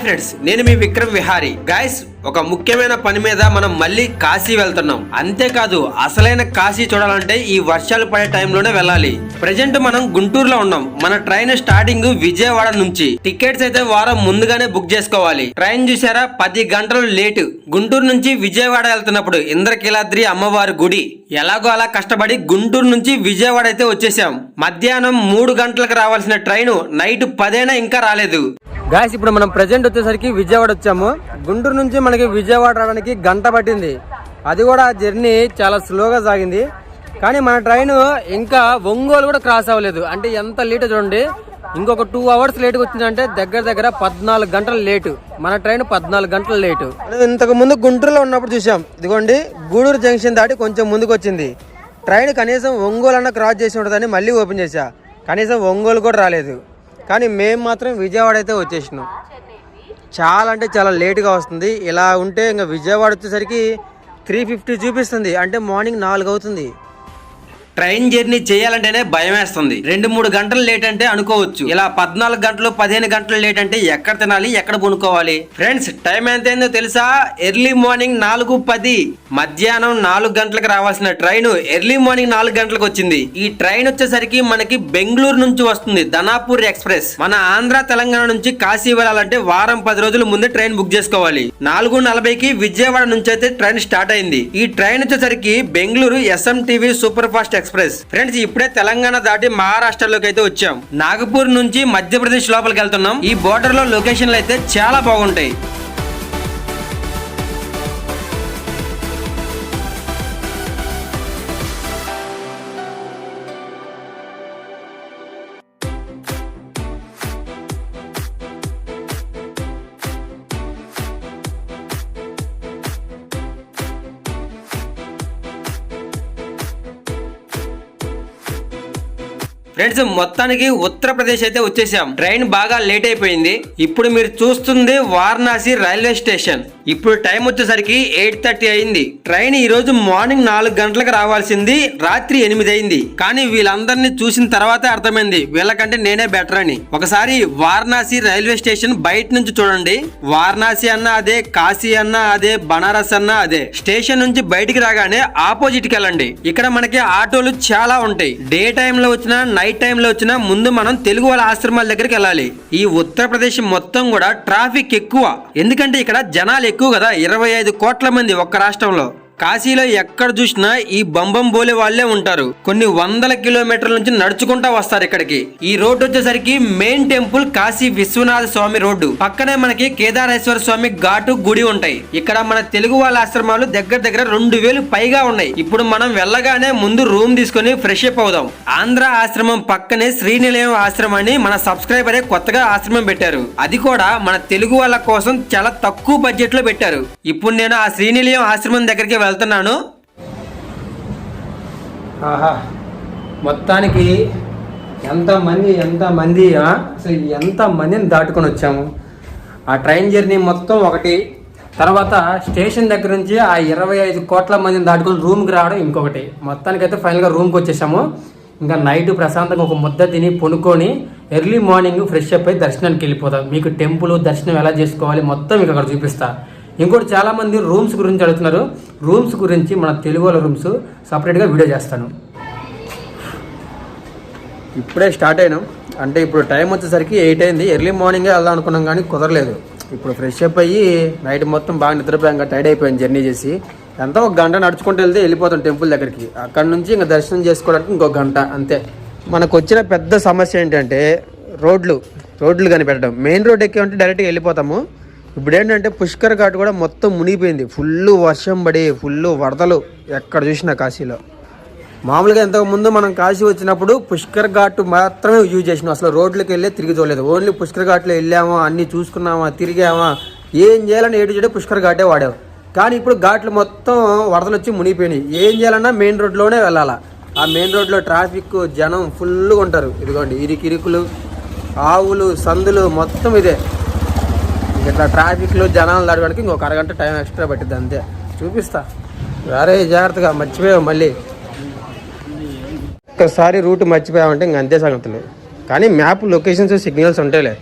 Hi friends నేను మీ Vikram Vihari. Guys ఒక ముఖ్యమైన పని మీద మనం మళ్ళీ కాశీ వెళ్తున్నాం. అంతేకాదు అసలైన కాశీ చూడాలంటే ఈ వర్షాలు పడే టైంలోనే వెళ్ళాలి. ప్రజెంట్ మనం గుంటూరులో ఉన్నాం. మన ట్రైన్ స్టార్టింగ్ విజయవాడ నుంచి. టికెట్స్ అయితే వారం ముందుగానే బుక్ చేసుకోవాలి. ట్రైన్ చూసారా? పది గంటలు లేటు గుంటూరు నుంచి విజయవాడ వెళ్తున్నప్పుడు ఇంద్రకీలాద్రి అమ్మవారి గుడి. ఎలాగో అలా కష్టపడి గుంటూరు నుంచి విజయవాడ అయితే వచ్చేసాం. మధ్యాహ్నం మూడు గంటలకు రావాల్సిన ట్రైన్ నైట్ పదైనా ఇంకా రాలేదు. గాయస్ ఇప్పుడు మనం ప్రజెంట్ వచ్చేసరికి విజయవాడ వచ్చాము. గుంటూరు నుంచి మనకి విజయవాడ రావడానికి గంట పట్టింది. అది కూడా జర్నీ చాలా స్లోగా సాగింది. కానీ మన ట్రైన్ ఇంకా ఒంగోలు కూడా క్రాస్ అవ్వలేదు. అంటే ఎంత లేట్ చూడండి. ఇంకొక టూ అవర్స్ లేట్గా వచ్చిందంటే దగ్గర దగ్గర పద్నాలుగు గంటలు లేటు మన ట్రైన్ పద్నాలుగు గంటలు లేటు ఇంతకు ముందు గుంటూరులో ఉన్నప్పుడు చూసాం ఇదిగోండి గూడూరు జంక్షన్ దాటి కొంచెం ముందుకు వచ్చింది. ట్రైన్ కనీసం ఒంగోలు అన్న క్రాస్ చేసి ఉంటుందని మళ్ళీ ఓపెన్ చేశా. కనీసం ఒంగోలు కూడా రాలేదు. కానీ మేము మాత్రం విజయవాడ అయితే వచ్చేసినాం. చాలా అంటే చాలా లేట్గా వస్తుంది. ఇలా ఉంటే ఇంకా విజయవాడ వచ్చేసరికి త్రీ ఫిఫ్టీ చూపిస్తుంది. అంటే మార్నింగ్ నాలుగు అవుతుంది. ట్రైన్ జర్నీ చేయాలంటేనే భయం వేస్తుంది రెండు మూడు గంటలు లేట్ అంటే అనుకోవచ్చు. ఇలా పద్నాలుగు గంటలు పదిహేను గంటలు లేట్ అంటే ఎక్కడ తినాలి ఎక్కడ కొనుక్కోవాలి ఫ్రెండ్స్ టైం ఎంత అయిందో తెలుసా? ఎర్లీ మార్నింగ్ నాలుగు పది మధ్యాహ్నం నాలుగు గంటలకు రావాల్సిన ట్రైన్ ఎర్లీ మార్నింగ్ నాలుగు గంటలకు వచ్చింది. ఈ ట్రైన్ వచ్చేసరికి మనకి బెంగళూరు నుంచి వస్తుంది ధనాపూర్ ఎక్స్ప్రెస్. మన ఆంధ్ర తెలంగాణ నుంచి కాశీ వెళ్ళాలంటే వారం పది రోజుల ముందే ట్రైన్ బుక్ చేసుకోవాలి. నాలుగు నలభైకి విజయవాడ నుంచి అయితే ట్రైన్ స్టార్ట్ అయింది. ఈ ట్రైన్ వచ్చేసరికి Bengaluru SMVT super fast express. Friends ఇప్పుడే తెలంగాణ దాటి మహారాష్ట్రలోకి అయితే వచ్చాం. నాగపూర్ నుంచి మధ్యప్రదేశ్ లోపలికి వెళ్తున్నాం. ఈ బోర్డర్లో లొకేషన్లు అయితే చాలా బాగుంటాయి. ఫ్రెండ్స్ మొత్తానికి ఉత్తరప్రదేశ్ అయితే వచ్చేసాం. ట్రైన్ బాగా లేట్ అయిపోయింది. ఇప్పుడు మీరు చూస్తుంది వారణాసి రైల్వే స్టేషన్. ఇప్పుడు టైం వచ్చేసరికి ఎయిట్ థర్టీ అయింది. ట్రైన్ ఈ రోజు మార్నింగ్ నాలుగు గంటలకు రావాల్సింది. రాత్రి ఎనిమిది అయింది. కానీ వీళ్ళందరినీ చూసిన తర్వాతే అర్థమైంది. వీళ్ళకంటే నేనే బెటర్ అని. ఒకసారి వారణాసి రైల్వే స్టేషన్ బయట నుంచి చూడండి. వారణాసి అన్నా అదే కాశీ అన్నా అదే బనారస్ అన్నా అదే. స్టేషన్ నుంచి బయటికి రాగానే ఆపోజిట్కి వెళ్ళండి. ఇక్కడ మనకి ఆటోలు చాలా ఉంటాయి. డే టైమ్లో వచ్చినా నైట్ టైమ్ టైంలో వచ్చినా ముందు మనం తెలుగు వాళ్ళ ఆశ్రమాల దగ్గరికి వెళ్ళాలి. ఈ ఉత్తరప్రదేశ్ మొత్తం కూడా ట్రాఫిక్ ఎక్కువ. ఎందుకంటే ఇక్కడ జనాలు ఎక్కువ కదా ఇరవై ఐదు కోట్ల మంది ఒక్క రాష్ట్రంలో. కాశీలో ఎక్కడ చూసినా ఈ బంబం బోలే వాళ్ళే ఉంటారు. కొన్ని వందల కిలోమీటర్ల నుంచి నడుచుకుంటా వస్తారు ఇక్కడికి. ఈ రోడ్డు వచ్చేసరికి main temple Kashi Vishwanatha Swami road. పక్కనే మనకి కేదారేశ్వర స్వామి ఘాటు గుడి ఉంటాయి. ఇక్కడ మన తెలుగు వాళ్ళ ఆశ్రమాలు దగ్గర దగ్గర రెండు వేలు పైగా ఉన్నాయి. ఇప్పుడు మనం వెళ్ళగానే ముందు రూమ్ తీసుకొని ఫ్రెష్ అప్ అవుదాం. ఆంధ్ర ఆశ్రమం పక్కనే శ్రీనిలయం ఆశ్రమాన్ని మన సబ్స్క్రైబరే కొత్తగా ఆశ్రమం పెట్టారు. అది కూడా మన తెలుగు వాళ్ళ కోసం చాలా తక్కువ బడ్జెట్లో పెట్టారు. ఇప్పుడు నేను ఆ శ్రీనిలయం ఆశ్రమం దగ్గరికి వెళ్తున్నాను. ఆహా మొత్తానికి ఎంతమంది ఎంతమంది అసలు ఎంత మందిని దాటుకొని వచ్చాము? ఆ ట్రైన్ జర్నీ మొత్తం ఒకటి తర్వాత స్టేషన్ దగ్గర నుంచి ఆ ఇరవై ఐదు కోట్ల మందిని దాటుకొని రూమ్కి రావడం ఇంకొకటి. మొత్తానికైతే ఫైనల్గా రూమ్కి వచ్చేసాము. ఇంకా నైట్ ప్రశాంతంగా ఒక ముద్ద తిని పొనుకొని ఎర్లీ మార్నింగ్ ఫ్రెష్ అప్ అయి దర్శనానికి వెళ్ళిపోతాం. మీకు టెంపుల్ దర్శనం ఎలా చేసుకోవాలి మొత్తం మీకు అక్కడ చూపిస్తాను ఇంకోటి చాలామంది రూమ్స్ గురించి అడుగుతున్నారు. రూమ్స్ గురించి మన తెలుగు వాళ్ళ రూమ్స్ సపరేట్గా వీడియో చేస్తాను. ఇప్పుడే స్టార్ట్ అయినాం. అంటే ఇప్పుడు టైం వచ్చేసరికి ఎయిట్ అయింది. ఎర్లీ మార్నింగే వెళ్దాం అనుకున్నాం కానీ కుదరలేదు. ఇప్పుడు ఫ్రెష్ అప్ అయ్యి నైట్ మొత్తం బాగా నిద్రపోయాం ఇంకా టైడ్ అయిపోయింది జర్నీ చేసి. ఎంతో ఒక గంట నడుచుకుంటూ వెళ్తే వెళ్ళిపోతాం టెంపుల్ దగ్గరికి. అక్కడ నుంచి ఇంకా దర్శనం చేసుకోవడానికి ఇంకో గంట అంతే. మనకు వచ్చిన పెద్ద సమస్య ఏంటంటే రోడ్లు రోడ్లు కనిపెట్టడం. మెయిన్ రోడ్ ఎక్కామంటే డైరెక్ట్గా వెళ్ళిపోతాము. ఇప్పుడు ఏంటంటే పుష్కర్ ఘాట్ కూడా మొత్తం మునిగిపోయింది. ఫుల్ వర్షం పడి ఫుల్ వరదలు ఎక్కడ చూసినా కాశీలో. మామూలుగా ఇంతకుముందు మనం కాశీ వచ్చినప్పుడు పుష్కర్ ఘాట్ మాత్రమే యూజ్ చేసినాం. అసలు రోడ్లకు వెళ్ళి తిరిగి చూడలేదు. ఓన్లీ పుష్కర్ ఘాట్లో వెళ్ళామా అన్ని చూసుకున్నామా తిరిగామా ఏం చేయాలని ఏడు చేయడం పుష్కర్ ఘాటే వాడాం. కానీ ఇప్పుడు ఘాట్లు మొత్తం వరదలు వచ్చి మునిగిపోయినాయి. ఏం చేయాలన్నా మెయిన్ రోడ్లోనే వెళ్ళాలా. ఆ మెయిన్ రోడ్లో ట్రాఫిక్ జనం ఫుల్గా ఉంటారు. ఇదిగోండి ఇరికిరుకులు ఆవులు సందులు మొత్తం ఇదే. ఇట్లా ట్రాఫిక్లో జనాలు నడవడానికి ఇంకొక అరగంట టైం ఎక్స్ట్రా పట్టింది అంతే. చూపిస్తా. వేరే జాగ్రత్తగా మర్చిపోయావు మళ్ళీ. ఒక్కసారి రూట్ మర్చిపోయామంటే ఇంక అంతే సంగతులు. కానీ మ్యాప్ లొకేషన్స్ సిగ్నల్స్ ఉంటాయిలే.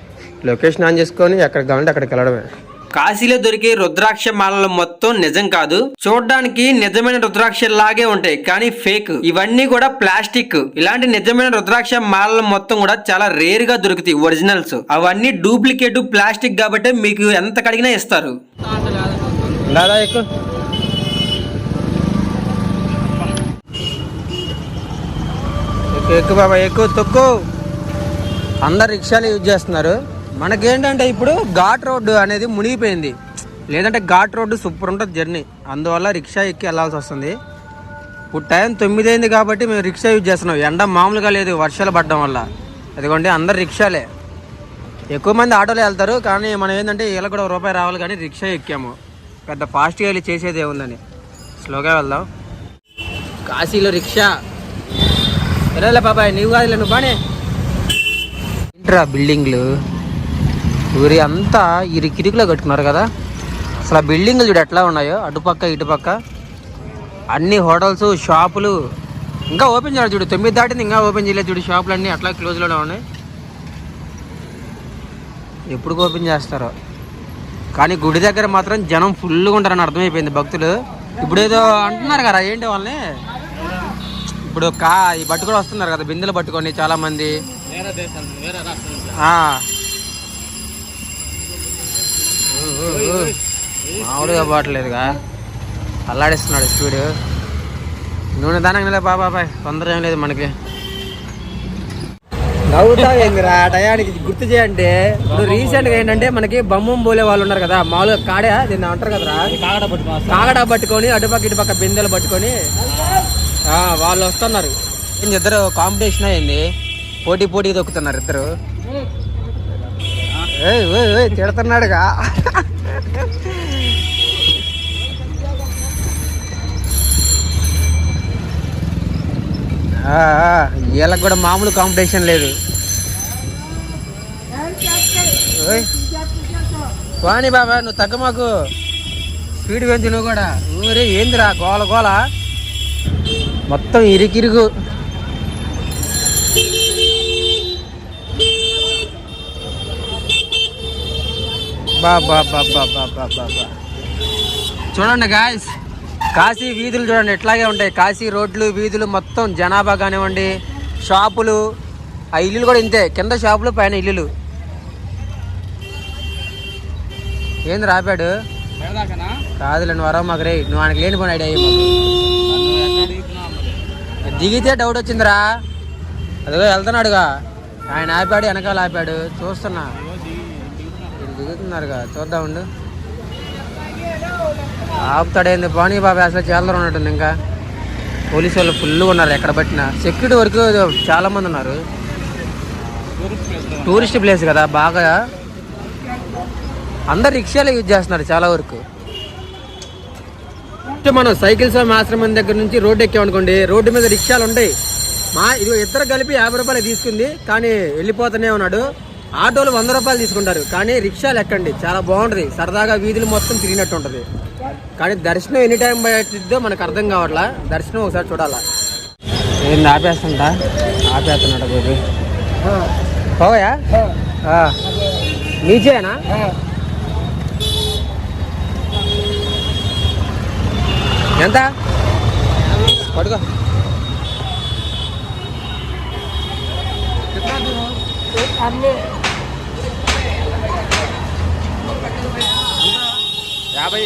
లొకేషన్ ఆన్ చేసుకొని ఎక్కడికి కావాలంటే అక్కడికి వెళ్ళడమే. కాశీలో దొరికే రుద్రాక్ష మాలలు మొత్తం నిజం కాదు. చూడడానికి నిజమైన రుద్రాక్ష లాగే ఉంటాయి కానీ ఫేక్. ఇవన్నీ కూడా ప్లాస్టిక్. ఇలాంటి నిజమైన రుద్రాక్ష మాలలు మొత్తం కూడా చాలా రేర్గా దొరుకుతాయి ఒరిజినల్స్. అవన్నీ డూప్లికేట్ ప్లాస్టిక్ కాబట్టి మీకు ఎంత కడిగినా ఇస్తారు. ఎక్కువ. ఎక్కువ బాబా ఎక్కువ తొక్కు అందరు రిక్షాలు యూజ్ చేస్తున్నారు. మనకేంటంటే ఇప్పుడు ఘాట్ రోడ్డు అనేది మునిగిపోయింది. లేదంటే ఘాట్ రోడ్డు సూపర్ ఉంటుంది జర్నీ. అందువల్ల రిక్షా ఎక్కి వెళ్ళాల్సి వస్తుంది. ఇప్పుడు టైం తొమ్మిది అయింది కాబట్టి మేము రిక్షా యూజ్ చేస్తున్నాం. ఎండ మామూలుగా లేదు వర్షాలు పడడం వల్ల. అదిగోండి అందరు రిక్షాలే. ఎక్కువ మంది ఆటోలో వెళ్తారు కానీ మనం ఏంటంటే వీళ్ళకి కూడా రూపాయి రావాలి కానీ రిక్షా ఎక్కాము. పెద్ద ఫాస్ట్గా వెళ్ళి చేసేది ఏముందని. స్లోగా వెళ్దాం. కాశీలో రిక్షా. ఎరేలే బాబాయ్ నీవు కాదులే నువ్వు బానే ఏంట్రా బిల్డింగ్లు? ఊరి అంతా ఇరికిరికిలో కట్టుకున్నారు కదా. అసలు ఆ బిల్డింగ్లు చూడు ఎట్లా ఉన్నాయో అటుపక్క ఇటుపక్క అన్ని హోటల్స్ షాపులు. ఇంకా ఓపెన్ చేయాలి చూడు తొమ్మిది దాటింది ఇంకా ఓపెన్ చేయలేదు చూడు షాపులు అన్నీ అట్లా క్లోజ్లోనే ఉన్నాయి. ఎప్పుడు ఓపెన్ చేస్తారో. కానీ గుడి దగ్గర మాత్రం జనం ఫుల్గా ఉంటారని అర్థమైపోయింది భక్తులు. ఇప్పుడు ఏదో అంటున్నారు కదా ఏంటి వాళ్ళని? ఇప్పుడు కా ఈ పట్టుకొని వస్తున్నారు కదా బిందెలు పట్టుకొని చాలా మంది ఆ. ఊ, ఊ, ఊ. మామూలుగా పోవట్లేదుగా. అల్లాడిస్తున్నాడు స్పీడ్ నూనె దానం లేదు బాబా బాబాయ్ తొందర ఏం లేదు మనకి. నవ్వుతావేందిరా టయానికి గుర్తు చేయంటే ఇప్పుడు రీసెంట్గా ఏంటంటే మనకి బొమ్మం పోలే వాళ్ళు ఉన్నారు కదా మామూలుగా కాడే దీన్ని అంటారు కదరా? కాగడా పట్టుకొని అటుపక్క ఇటుపక్క బిందెలు పట్టుకొని వాళ్ళు వస్తున్నారు. ఇద్దరు కాంపిటీషన్ అయింది పోటీ పోటీ దొక్కుతున్నారు ఇద్దరు. తిడుతున్నాడుగా. వీళ్ళకి కూడా మామూలు కాంపిటీషన్ లేదు. ఓయ్. వాణి బాబా నువ్వు తగ్గ మాకు స్పీడ్ పెంచు నువ్వు కూడా. ఊరే ఏందిరా గోల గోల. మొత్తం ఇరికిరుగు. చూడండి గాయస్ కాశీ వీధులు చూడండి ఎట్లాగే ఉంటాయి. కాశీ రోడ్లు వీధులు మొత్తం జనాభా కానివ్వండి షాపులు ఆ ఇల్లులు కూడా ఇంతే. కింద షాపులు పైన ఇల్లులు. ఏంది రాపాడు? కాదులేండి వరం మాకు రే. నువ్వు ఆయనకి లేని పని ఐడియా దిగితే డౌట్ వచ్చిందిరా. అదిగో వెళ్తున్నాడుగా. ఆయన ఆపాడు వెనకాల ఆపాడు. చూస్తున్నా. దిగుతున్నారుగా చూద్దాం ఉండు. ఆపుతాడేంది? పోనీ బాబా అసలు చాలా ఉన్నట్టుంది ఇంకా. పోలీసు వాళ్ళు ఫుల్ ఉన్నారు ఎక్కడ పట్టినా. సెక్యూరిటీ వరకు చాలామంది ఉన్నారు. టూరిస్ట్ ప్లేస్ కదా బాగా. అందరు రిక్షాలే యూజ్ చేస్తున్నారు చాలా వరకు. మనం సైకిల్ స్వామి ఆశ్రమం దగ్గర నుంచి రోడ్డు ఎక్కామనుకోండి రోడ్డు మీద రిక్షాలు ఉంటాయి. మా ఇది ఇద్దరు కలిపి యాభై రూపాయలు తీసుకుంది కానీ వెళ్ళిపోతూనే ఉన్నాడు. ఆటోలు వంద రూపాయలు తీసుకుంటారు. కానీ రిక్షాలు ఎక్కండి చాలా బాగుంటుంది. సరదాగా వీధులు మొత్తం తిరిగినట్టు ఉంటుంది. కానీ దర్శనం ఎనీ టైం పట్టిద్దో మనకు అర్థం కావట్లా. దర్శనం ఒకసారి చూడాలా. ఏంది ఆపేస్తుంట? ఆపేస్తున్నాడు బాబు పోయా నీచేనా ఎంత? పడుకో అన్ని. యాభై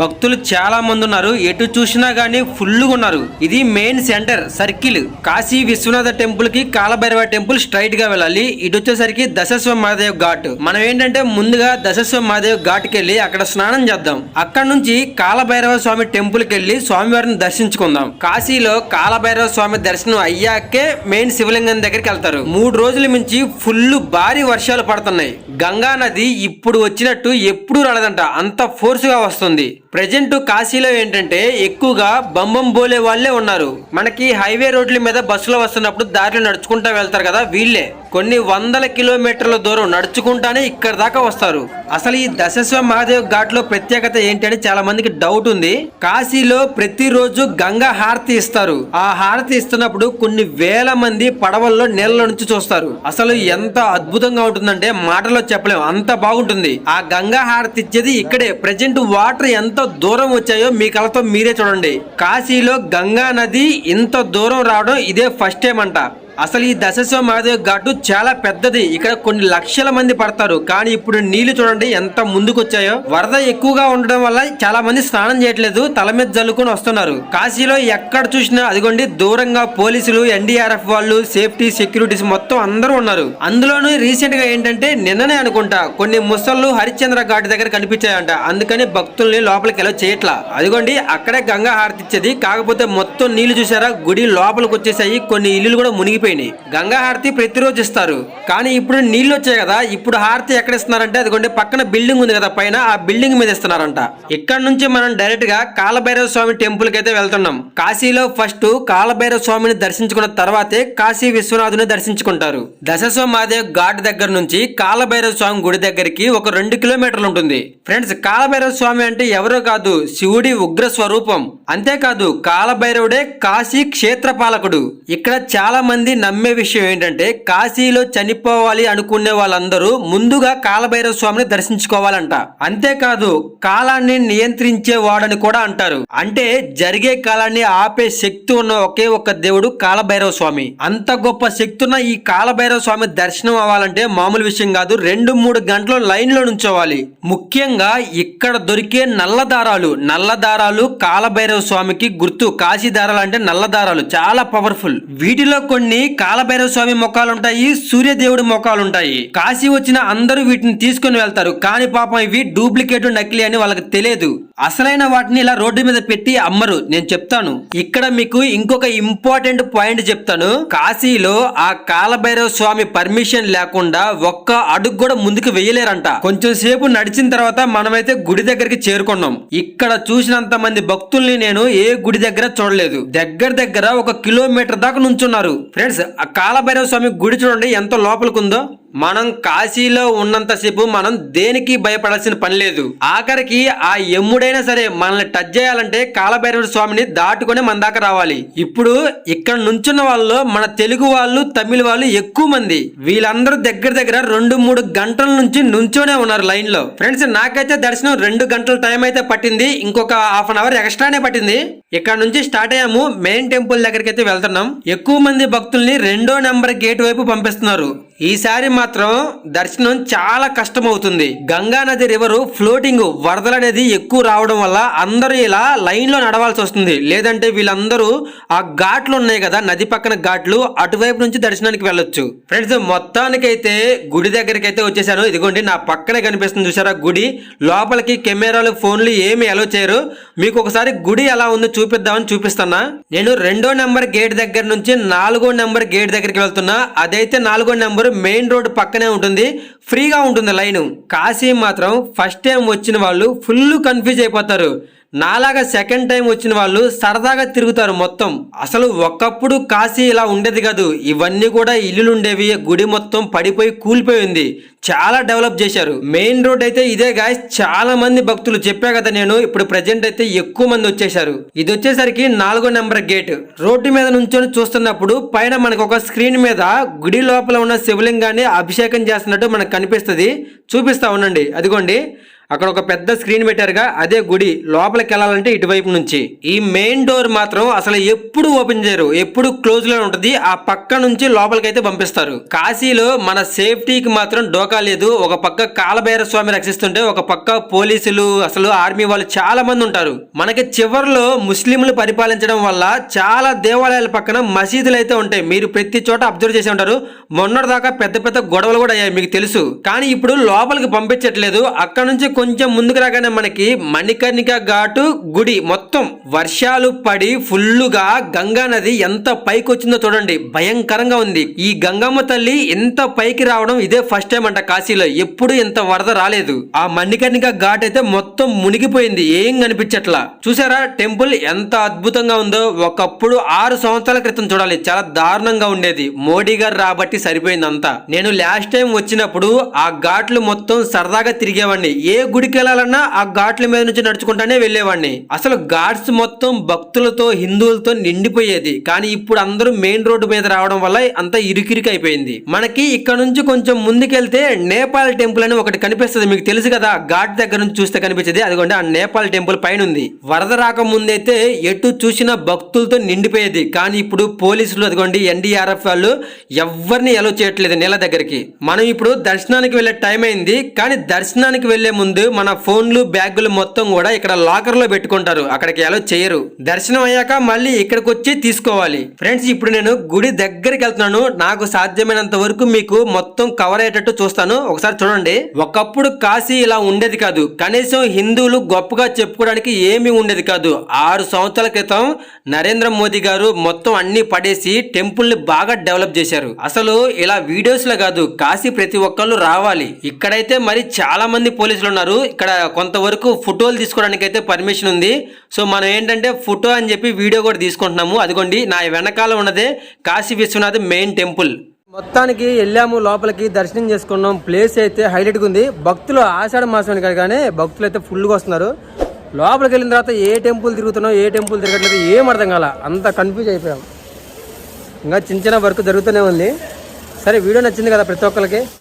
భక్తులు చాలా మంది ఉన్నారు. ఎటు చూసినా గానీ ఫుల్గా ఉన్నారు. ఇది main centre circle. Kashi Vishwanatha టెంపుల్కి కాలభైరవ టెంపుల్ స్ట్రైట్గా వెళ్ళాలి. ఇటు వచ్చేసరికి దశస్వ మహాదేవ్ ఘాట్. మనం ఏంటంటే ముందుగా దశస్వ మహాదేవ్ ఘాట్కి వెళ్ళి అక్కడ స్నానం చేద్దాం. అక్కడ నుంచి కాలభైరవ స్వామి టెంపుల్కి వెళ్ళి స్వామివారిని దర్శించుకుందాం. కాశీలో కాలభైరవ స్వామి దర్శనం అయ్యాకే మెయిన్ శివలింగం దగ్గరికి వెళ్తారు. మూడు రోజుల మించి ఫుల్ భారీ వర్షాలు పడుతున్నాయి. గంగా నది ఇప్పుడు వచ్చినట్టు ఎప్పుడూ రాలేదంట. అంత ఫోర్స్గా వస్తుంది. ప్రజెంట్ కాశీలో ఏంటంటే ఎక్కువగా బంబం బోలే వాళ్ళే ఉన్నారు. మనకి హైవే రోడ్ల మీద బస్సులో వస్తున్నప్పుడు దారిలో నడుచుకుంటా వెళ్తారు కదా వీళ్ళే. కొన్ని వందల కిలోమీటర్ల దూరం నడుచుకుంటానే ఇక్కడ దాకా వస్తారు. అసలు ఈ దశస్వ మహాదేవ్ ఘాట్లో ప్రత్యేకత ఏంటి అని చాలా మందికి డౌట్ ఉంది. కాశీలో ప్రతిరోజు గంగా హారతి ఇస్తారు. ఆ హారతి ఇస్తున్నప్పుడు కొన్ని వేల మంది పడవల్లో నీళ్ళ నుంచి చూస్తారు. అసలు ఎంత అద్భుతంగా ఉంటుందంటే మాటలో చెప్పలేం. అంత బాగుంటుంది. ఆ గంగా హారతి ఇచ్చేది ఇక్కడే. ప్రజెంట్ వాటర్ ఎంత దూరం వచ్చాయో మీ కళతో మీరే చూడండి. కాశీలో గంగా నది ఇంత దూరం రావడం ఇదే ఫస్ట్ టైం అంట. అసలు ఈ దశస్వ మహాదేవ్ ఘాటు చాలా పెద్దది. ఇక్కడ కొన్ని లక్షల మంది పడతారు. కానీ ఇప్పుడు నీళ్ళు చూడండి ఎంత ముందుకు వచ్చాయో వరద ఎక్కువగా ఉండడం వల్ల చాలా మంది స్నానం చేయట్లేదు. తల మీద జల్లుకుని వస్తున్నారు. కాశీలో ఎక్కడ చూసినా అదిగోండి దూరంగా పోలీసులు ఎన్డీఆర్ఎఫ్ వాళ్ళు సేఫ్టీ సెక్యూరిటీస్ మొత్తం అందరూ ఉన్నారు. అందులోనూ రీసెంట్గా ఏంటంటే నిన్ననే అనుకుంటా కొన్ని ముసళ్ళు హరిశ్చంద్ర ఘాట్ దగ్గర కనిపించాయంట. అందుకని భక్తుల్ని లోపలికి ఎలా చేయట్లా? అదిగోండి అక్కడే గంగా హారతిచ్చేది కాకపోతే మొత్తం నీళ్ళు చూసారా? గుడి లోపలికి వచ్చేసాయి కొన్ని ఇల్లులు కూడా మునిగిపోయి మునిగిపోయినాయి గంగా హారతి ప్రతిరోజు ఇస్తారు. కానీ ఇప్పుడు నీళ్ళు వచ్చాయి కదా ఇప్పుడు హారతి ఎక్కడ ఇస్తున్నారంటే అదిగోండి పక్కన బిల్డింగ్ ఉంది కదా పైన ఆ బిల్డింగ్ మీద ఇస్తున్నారంట. ఇక్కడ నుంచి మనం డైరెక్ట్గా కాలభైరవ స్వామి టెంపుల్కి అయితే వెళ్తున్నాం. కాశీలో ఫస్ట్ కాలభైరవ స్వామిని దర్శించుకున్న తర్వాతే కాశీ విశ్వనాథుని దర్శించుకుంటారు. దశస్వ మహాదేవ్ ఘాట్ దగ్గర నుంచి కాలభైరవ స్వామి గుడి దగ్గరికి ఒక రెండు కిలోమీటర్లు ఉంటుంది. ఫ్రెండ్స్ కాలభైరవ స్వామి అంటే ఎవరో కాదు శివుడి ఉగ్ర స్వరూపం. అంతేకాదు కాలభైరవుడే కాశీ క్షేత్ర పాలకుడు ఇక్కడ చాలా మంది నమ్మే విషయం ఏంటంటే కాశీలో చనిపోవాలి అనుకునే వాళ్ళందరూ ముందుగా కాలభైరవ స్వామిని దర్శించుకోవాలంట. అంతేకాదు కాలాన్ని నియంత్రించేవాడని కూడా అంటారు. అంటే జరిగే కాలాన్ని ఆపే శక్తి ఉన్న ఒకే ఒక్క దేవుడు కాలభైరవ స్వామి. అంత గొప్ప శక్తి ఉన్న ఈ కాలభైరవ స్వామి దర్శనం అవ్వాలంటే మామూలు విషయం కాదు రెండు మూడు గంటలు లైన్లో నుంచోవాలి. ముఖ్యంగా ఇక్కడ దొరికే నల్ల దారాలు నల్ల దారాలు కాలభైరవ స్వామికి గుర్తు. కాశీ దారాలు అంటే నల్ల దారాలు చాలా పవర్ఫుల్. వీటిలో కొన్ని కాలభైరవ స్వామి మొక్కలు ఉంటాయి సూర్యదేవుడి మొక్కలుంటాయి. కాశీ వచ్చిన అందరూ వీటిని తీసుకొని వెళ్తారు. కానీ పాపం ఇవి డూప్లికేట్ నకిలీ అని వాళ్ళకి తెలియదు. అసలైన వాటిని ఇలా రోడ్డు మీద పెట్టి అమ్మరు. నేను చెప్తాను. ఇక్కడ మీకు ఇంకొక ఇంపార్టెంట్ పాయింట్ చెప్తాను. కాశీలో ఆ కాలభైరవ స్వామి పర్మిషన్ లేకుండా ఒక్క అడుగు కూడా ముందుకు వెయ్యలేరంట కొంచెం సేపు నడిచిన తర్వాత మనమైతే గుడి దగ్గరికి చేరుకున్నాం. ఇక్కడ చూసినంత మంది భక్తుల్ని నేను ఏ గుడి దగ్గర చూడలేదు. దగ్గర దగ్గర ఒక కిలోమీటర్ దాకా నుంచున్నారు. ఫ్రెండ్స్ ఆ కాలభైరవ స్వామి గుడి చూడండి ఎంత లోపలికి ఉందో. మనం కాశీలో ఉన్నంతసేపు మనం దేనికి భయపడాల్సిన పని లేదు. ఆఖరికి ఆ ఎమ్ముడైనా సరే మనల్ని టచ్ చేయాలంటే కాలభైరవ స్వామిని దాటుకొని మన దాకా రావాలి. ఇప్పుడు ఇక్కడ నుంచున్న వాళ్ళు మన తెలుగు వాళ్ళు తమిళ వాళ్ళు ఎక్కువ మంది. వీళ్ళందరూ దగ్గర దగ్గర రెండు మూడు గంటల నుంచి నుంచోనే ఉన్నారు లైన్లో ఫ్రెండ్స్ నాకైతే దర్శనం రెండు గంటల టైం అయితే పట్టింది. ఇంకొక హాఫ్ అన్ అవర్ ఎక్స్ట్రానే పట్టింది. ఇక్కడ నుంచి స్టార్ట్ అయ్యాము. మెయిన్ టెంపుల్ దగ్గరికి అయితే వెళ్తున్నాం. ఎక్కువ మంది భక్తుల్ని రెండో నెంబర్ గేట్ వైపు పంపిస్తున్నారు. ఈసారి మాత్రం దర్శనం చాలా కష్టం అవుతుంది గంగా నది రివరు ఫ్లోటింగ్ వరదలు అనేది ఎక్కువ రావడం వల్ల అందరూ ఇలా లైన్లో నడవాల్సి వస్తుంది. లేదంటే వీళ్ళందరూ ఆ ఘాట్లు ఉన్నాయి కదా నది పక్కన ఘాట్లు అటువైపు నుంచి దర్శనానికి వెళ్ళొచ్చు. ఫ్రెండ్స్ మొత్తానికైతే గుడి దగ్గరికి అయితే వచ్చేసాను ఇదిగోండి నా పక్కనే కనిపిస్తుంది చూసారా గుడి. లోపలికి కెమెరాలు ఫోన్లు ఏమి అలో చేయరు. మీకు ఒకసారి గుడి ఎలా ఉందో చూపిద్దామని చూపిస్తున్నా. నేను రెండో నెంబర్ గేట్ దగ్గర నుంచి నాలుగో నెంబర్ గేట్ దగ్గరికి వెళ్తున్నా. అదైతే నాలుగో నెంబర్ మెయిన్ రోడ్ పక్కనే ఉంటుంది. ఫ్రీగా ఉంటుంది లైను. కాశీ మాత్రం ఫస్ట్ టైం వచ్చిన వాళ్ళు ఫుల్ కన్ఫ్యూజ్ అయిపోతారు. నాలాగా సెకండ్ టైం వచ్చిన వాళ్ళు సరదాగా తిరుగుతారు మొత్తం. అసలు ఒకప్పుడు కాశీ ఇలా ఉండేది కాదు. ఇవన్నీ కూడా ఇల్లులు ఉండేవి గుడి మొత్తం పడిపోయి కూలిపోయింది చాలా డెవలప్ చేశారు. మెయిన్ రోడ్ అయితే ఇదే గాయస్ చాలా మంది భక్తులు చెప్పా కదా నేను ఇప్పుడు ప్రజెంట్ అయితే ఎక్కువ మంది వచ్చేసారు ఇది వచ్చేసరికి నాలుగో నెంబర్ గేట్ రోడ్డు మీద నుంచొని చూస్తున్నప్పుడు పైన మనకు ఒక స్క్రీన్ మీద గుడి లోపల ఉన్న శివలింగాన్ని అభిషేకం చేస్తున్నట్టు మనకు కనిపిస్తుంది. చూపిస్తా ఉండండి. అదిగోండి. అక్కడ ఒక పెద్ద స్క్రీన్ పెట్టారుగా అదే గుడి లోపలికి వెళ్ళాలంటే ఇటువైపు నుంచి. ఈ మెయిన్ డోర్ మాత్రం అసలు ఎప్పుడు ఓపెన్ చేయరు ఎప్పుడు క్లోజ్లో ఉంటుంది ఆ పక్క నుంచి లోపలికైతే పంపిస్తారు. కాశీలో మన సేఫ్టీకి మాత్రం డోకా లేదు ఒక పక్క కాలభైర స్వామి రక్షిస్తుంటే ఒక పక్క పోలీసులు అసలు ఆర్మీ వాళ్ళు చాలా మంది ఉంటారు. మనకి చివర్లో ముస్లింలు పరిపాలించడం వల్ల చాలా దేవాలయాల పక్కన మసీదులు అయితే ఉంటాయి. మీరు ప్రతి చోట అబ్జర్వ్ చేసి ఉంటారు. మొన్నటిదాకా పెద్ద పెద్ద గొడవలు కూడా అయ్యాయి మీకు తెలుసు. కానీ ఇప్పుడు లోపలికి పంపించట్లేదు అక్కడ నుంచి కొంచెం ముందుకు రాగానే మనకి మణికర్ణిక ఘాటు గుడి మొత్తం వర్షాలు పడి ఫుల్లుగా గంగా నది ఎంత పైకి వచ్చిందో చూడండి. భయంకరంగా ఉంది. ఈ గంగమ్మ తల్లి ఎంత పైకి రావడం ఇదే ఫస్ట్ టైం అంట కాశీలో. ఎప్పుడు ఇంత వరద రాలేదు. ఆ మణికర్ణిక ఘాట్ అయితే మొత్తం మునిగిపోయింది. ఏం కనిపించట్లా? చూసారా? టెంపుల్ ఎంత అద్భుతంగా ఉందో. ఒకప్పుడు ఆరు సంవత్సరాల క్రితం చూడాలి. చాలా దారుణంగా ఉండేది. మోడీ గారు రాబట్టి సరిపోయింది అంతా నేను లాస్ట్ టైం వచ్చినప్పుడు ఆ ఘాట్లు మొత్తం సరదాగా తిరిగేవాడిని. ఏ గుడికి వెళ్ళాలన్నా ఆ ఘాట్ల మీద నుంచి నడుచుకుంటానే వెళ్ళేవాడిని. అసలు ఘాట్స్ మొత్తం భక్తులతో హిందువులతో నిండిపోయేది. కానీ ఇప్పుడు అందరూ మెయిన్ రోడ్డు మీద రావడం వల్ల అంత ఇరుకిరికి అయిపోయింది మనకి ఇక్కడ నుంచి కొంచెం ముందుకెళ్తే నేపాల్ టెంపుల్ అని ఒకటి కనిపిస్తుంది. మీకు తెలుసు కదా ఘాట్ దగ్గర నుంచి చూస్తే కనిపించేది. అదిగోండి ఆ నేపాల్ టెంపుల్ పైన ఉంది వరద రాక ముందైతే ఎటు చూసినా భక్తులతో నిండిపోయేది. కానీ ఇప్పుడు పోలీసులు అదిగోండి ఎన్డీఆర్ఎఫ్ వాళ్ళు ఎవరిని ఎలా చేయట్లేదు నీళ్ళ దగ్గరికి. మనం ఇప్పుడు దర్శనానికి వెళ్ళే టైం అయింది. కానీ దర్శనానికి వెళ్ళే ముందు మన ఫోన్లు బ్యాగులు మొత్తం కూడా ఇక్కడ లాకర్లో పెట్టుకుంటారు. అక్కడికి ఎలా చేయరు. దర్శనం అయ్యాక మళ్ళీ ఇక్కడికి వచ్చి తీసుకోవాలి. ఫ్రెండ్స్ ఇప్పుడు నేను గుడి దగ్గరికి వెళ్తున్నాను. నాకు సాధ్యమైనంత వరకు మీకు మొత్తం కవర్ అయ్యేటట్టు చూస్తాను. ఒకసారి చూడండి. ఒకప్పుడు కాశీ ఇలా ఉండేది కాదు. కనీసం హిందువులు గొప్పగా చెప్పుకోవడానికి ఏమీ ఉండేది కాదు. ఆరు సంవత్సరాల క్రితం నరేంద్ర మోదీ గారు మొత్తం అన్ని పడేసి టెంపుల్ని బాగా డెవలప్ చేశారు. అసలు ఇలా వీడియోస్లో కాదు. కాశీ ప్రతి ఒక్కళ్ళు రావాలి. ఇక్కడైతే మరి చాలా మంది పోలీసులు ఉన్నారు ఇక్కడ కొంతవరకు ఫోటోలు తీసుకోవడానికి అయితే పర్మిషన్ ఉంది. సో మనం ఏంటంటే ఫోటో అని చెప్పి వీడియో కూడా తీసుకుంటున్నాము. అదిగోండి నా వెనకాల ఉన్నదే కాశీ విశ్వనాథ్ మెయిన్ టెంపుల్. మొత్తానికి వెళ్ళాము లోపలికి దర్శనం చేసుకున్నాం. ప్లేస్ అయితే హైలైట్గా ఉంది. భక్తులు ఆషాఢ మాసం కానీ భక్తులు అయితే ఫుల్గా వస్తున్నారు. లోపలికి వెళ్ళిన తర్వాత ఏ టెంపుల్ తిరుగుతున్నాం ఏ టెంపుల్ తిరగట్లేదు ఏం అర్థం కాల? అంత కన్ఫ్యూజ్ అయిపోయాం. ఇంకా చిన్న చిన్న వర్క్ జరుగుతూనే ఉంది. సరే వీడియో నచ్చింది కదా ప్రతి ఒక్కరికి?